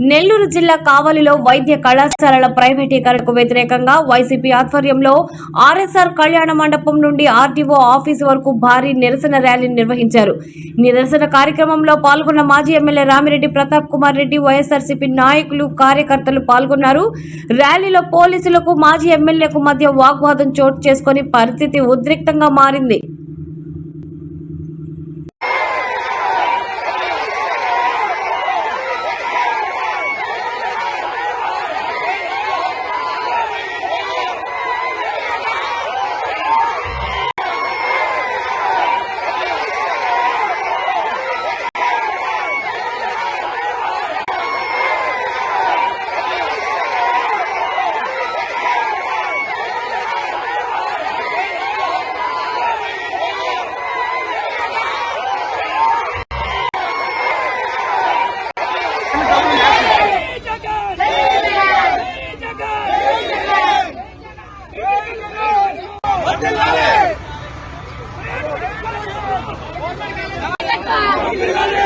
నెల్లూరు జిల్లా కావలిలో వైద్య కళాశాలల ప్రైవేటీకరణకు వ్యతిరేకంగా వైసీపీ ఆధ్వర్యంలో ఆర్ఎస్ఆర్ కళ్యాణ మండపం నుండి ఆర్టీఓ ఆఫీసు వరకు భారీ నిరసన ర్యాలీ నిర్వహించారు. నిరసన కార్యక్రమంలో పాల్గొన్న మాజీ ఎమ్మెల్యే రామిరెడ్డి ప్రతాప్ కుమార్ రెడ్డి వైఎస్ఆర్సీపీ నాయకులు కార్యకర్తలు పాల్గొన్నారు. ర్యాలీలో పోలీసులకు మాజీ ఎమ్మెల్యేకు మధ్య వాగ్వాదం చోటు చేసుకుని పరిస్థితి ఉద్రిక్తంగా మారింది. Thank you.